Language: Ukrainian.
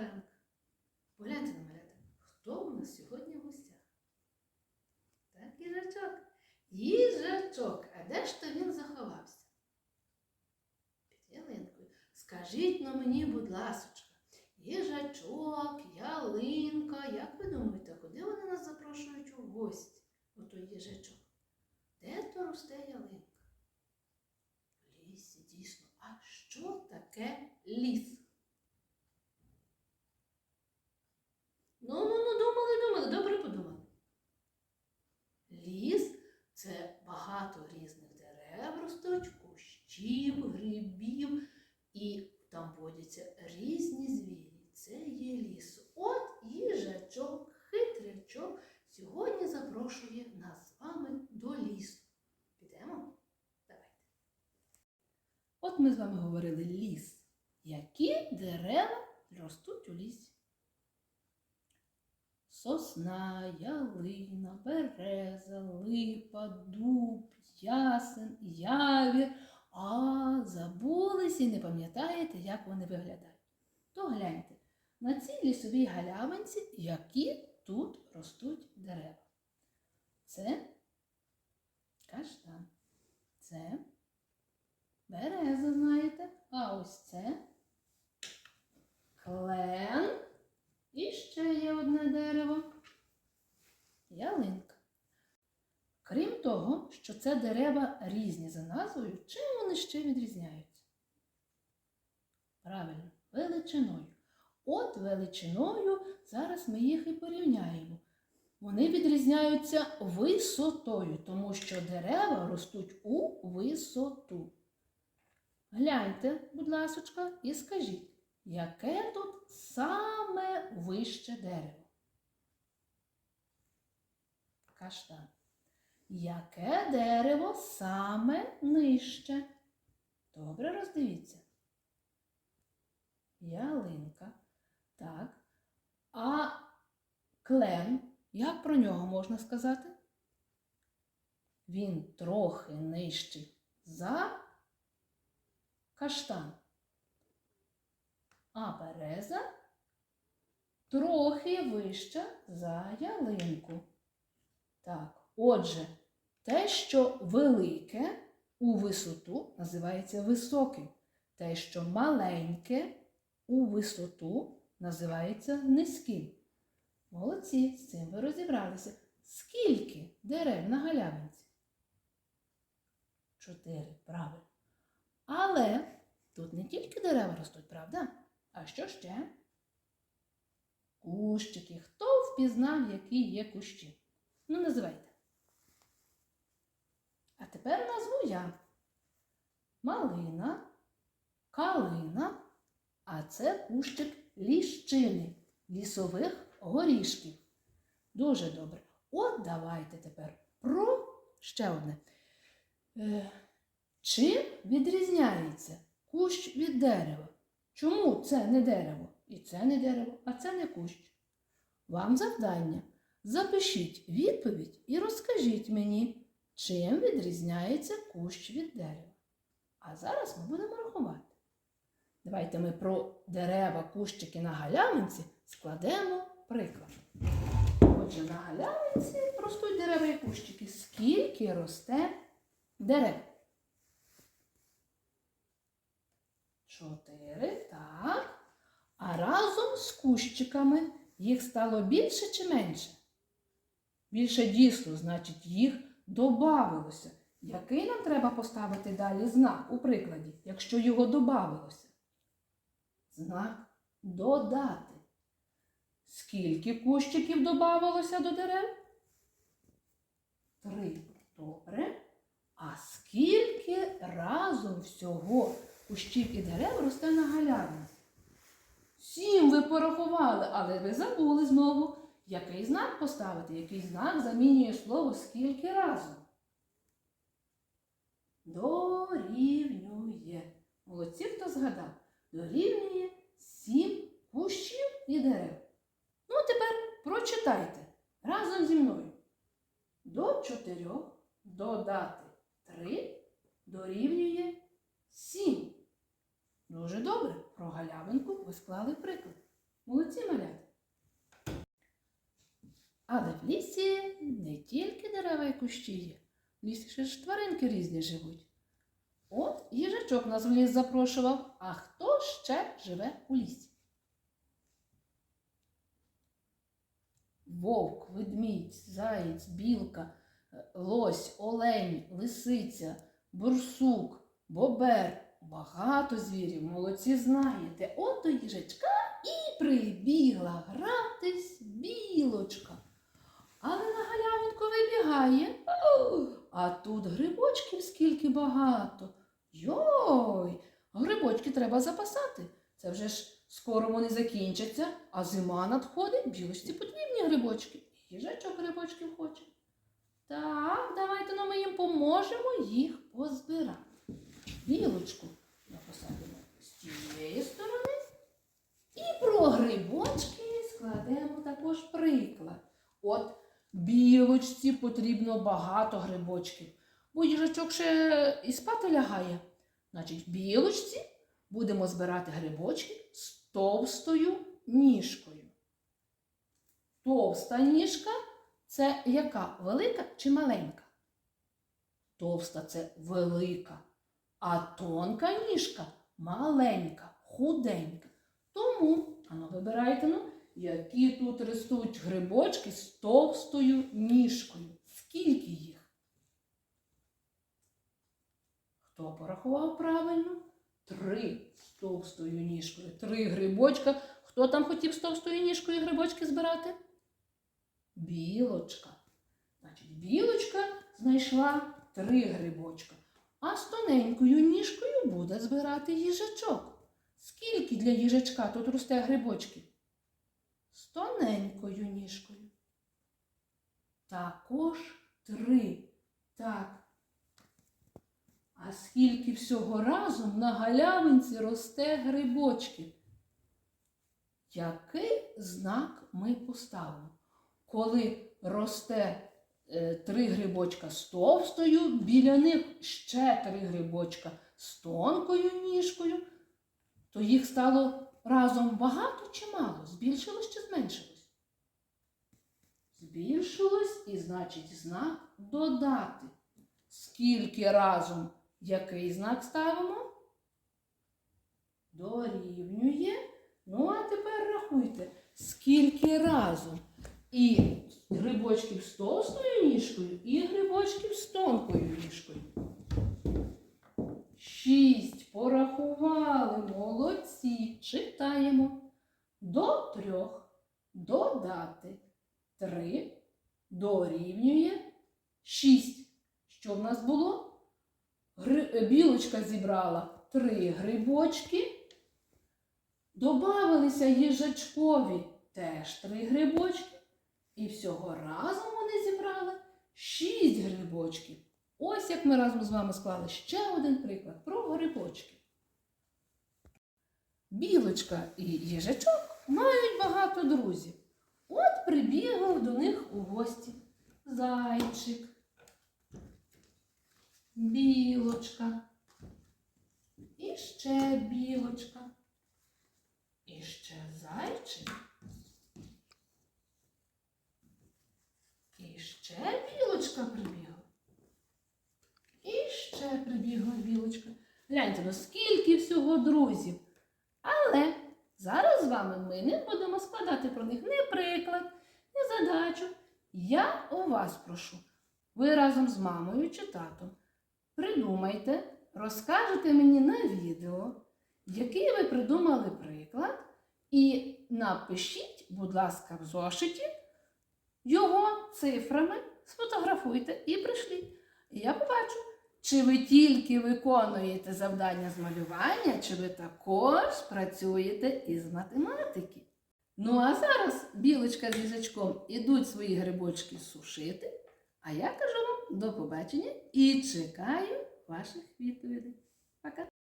доброго. Погляньте на малята, хто у нас сьогодні в гостях? Так, їжачок. Їжачок, а де ж то він заховався? Під ялинкою. Скажіть на мені, будь ласочка, їжачок, ялинка, як ви думаєте, куди вони нас запрошують у гості? Отой їжачок. Де то росте ялинка? В лісі, дійсно. А що таке ліс? Ну, ну, ну, думали, думали, добре подумали. Ліс це багато різних дерев ростуть, кущів, грибів, і там водяться різні звірі. Це є ліс. От їжачок, хитрячок сьогодні запрошує нас з вами до лісу. Підемо? Давайте. От ми з вами говорили ліс. Які дерева ростуть у лісі? Сосна, ялина, береза, липа, дуб, ясен, явір. А забулись і не пам'ятаєте, як вони виглядають. То гляньте, на цій лісовій галявинці, які тут ростуть дерева. Це каштан. Це береза, знаєте. А ось це клен. І ще є одне дерево ялинка. Крім того, що це дерева різні за назвою, чим вони ще відрізняються? Правильно, величиною. От величиною зараз ми їх і порівняємо. Вони відрізняються висотою, тому що дерева ростуть у висоту. Гляньте, будь ласочка, і скажіть, яке тут саме вище дерево? Каштан. Яке дерево саме нижче? Добре роздивіться. Ялинка. Так. А клен, як про нього можна сказати? Він трохи нижчий за каштан. А береза трохи вища за ялинку. Так, отже, те, що велике у висоту, називається високим. Те, що маленьке у висоту, називається низьким. Молодці, з цим ви розібралися. Скільки дерев на галявинці? Чотири, правильно. Але тут не тільки дерева ростуть, правда? А що ще? Кущики. Хто впізнав, які є кущі? Ну, називайте. А тепер назву я. Малина, калина, а це кущик ліщини, лісових горішків. Дуже добре. От давайте тепер про ще одне. Е, чим відрізняється кущ від дерева? Чому це не дерево? І це не дерево, а це не кущ. Вам завдання. Запишіть відповідь і розкажіть мені, чим відрізняється кущ від дерева. А зараз ми будемо рахувати. Давайте ми про дерева, кущики на галявинці складемо приклад. Отже, на галявинці ростуть дерева і кущики. Скільки росте дерев? Чотири, так. А разом з кущиками їх стало більше чи менше? Більше дійсно, значить, їх добавилося. Який нам треба поставити далі знак у прикладі, якщо його добавилося? Знак додати. Скільки кущиків додавалося до дерев? Три. Добре. А скільки разом всього кущів і дерев росте на галявинці? Сім ви порахували, але ви забули знову, який знак поставити, який знак замінює слово скільки разом. Дорівнює. Молодці, хто згадав. Дорівнює сім кущів і дерев. Ну, тепер прочитайте разом зі мною. До чотирьох додати три дорівнює сім. Дуже добре. Про галявинку ви склали приклад. Молодці малята. Але в лісі не тільки дерева і кущі є. В лісі ще ж тваринки різні живуть. От їжачок нас в ліс запрошував. А хто ще живе у лісі? Вовк, ведмідь, заєць, білка, лось, олень, лисиця, бурсук, бобер. Багато звірів, молодці знаєте. От до їжачка і прибігла гратись білочка. Але на галявинку вибігає. А тут грибочків скільки багато. Йой, грибочки треба запасати. Це вже ж скоро вони закінчаться, а зима надходить, білочці потрібні грибочки. Їжачок грибочків хоче. Так, давайте ну, ми їм поможемо їх позбирати. Білочку посадимо з цієї сторони. І про грибочки складемо також приклад. От білочці потрібно багато грибочків, бо їжачок ще і спати лягає. Значить, в білочці будемо збирати грибочки з товстою ніжкою. Товста ніжка це яка? Велика чи маленька? Товста це велика, а тонка ніжка маленька, худенька. Тому, ану, вибирайте, ну, які тут ростуть грибочки з товстою ніжкою. Скільки їх? Хто порахував правильно? Три з товстою ніжкою. Три грибочка. Хто там хотів з товстою ніжкою грибочки збирати? Білочка. Значить, білочка знайшла три грибочка. А з тоненькою ніжкою буде збирати їжачок. Скільки для їжачка тут росте грибочків? З тоненькою ніжкою. Також три. Так. А скільки всього разом на галявинці росте грибочків? Який знак ми поставимо? Коли росте е, три грибочка з товстою, біля них ще три грибочка з тонкою ніжкою, то їх стало разом багато чи мало? Збільшилось чи зменшилось? Збільшилось і значить знак додати. Скільки разом який знак ставимо? Дорівнює. Ну, а тепер рахуйте, скільки разом і грибочків з товстою ніжкою, і грибочків з тонкою ніжкою. Шість порахували, молодці. Читаємо. До трьох додати три дорівнює шість. Що в нас було? Гри... Білочка зібрала три грибочки. Добавилися їжачкові теж три грибочки. І всього разом вони зібрали шість грибочків. Ось як ми разом з вами склали ще один приклад про грибочки. Білочка і їжачок мають багато друзів. От прибігав до них у гості зайчик, білочка, і ще білочка, і ще зайчик. І ще білочка прибігла. І ще прибігла білочка. Гляньте, ну скільки всього друзів. Але зараз з вами ми не будемо складати про них ні приклад, ні задачу. Я у вас прошу. Ви разом з мамою чи татом придумайте, розкажете мені на відео, який ви придумали приклад, і напишіть, будь ласка, в зошиті його цифрами, сфотографуйте і пришліть. І я побачу, чи ви тільки виконуєте завдання з малювання, чи ви також працюєте із математики. Ну а зараз білочка з їжачком ідуть свої грибочки сушити, а я кажу до побачення і чекаю ваших відповідей. Пока!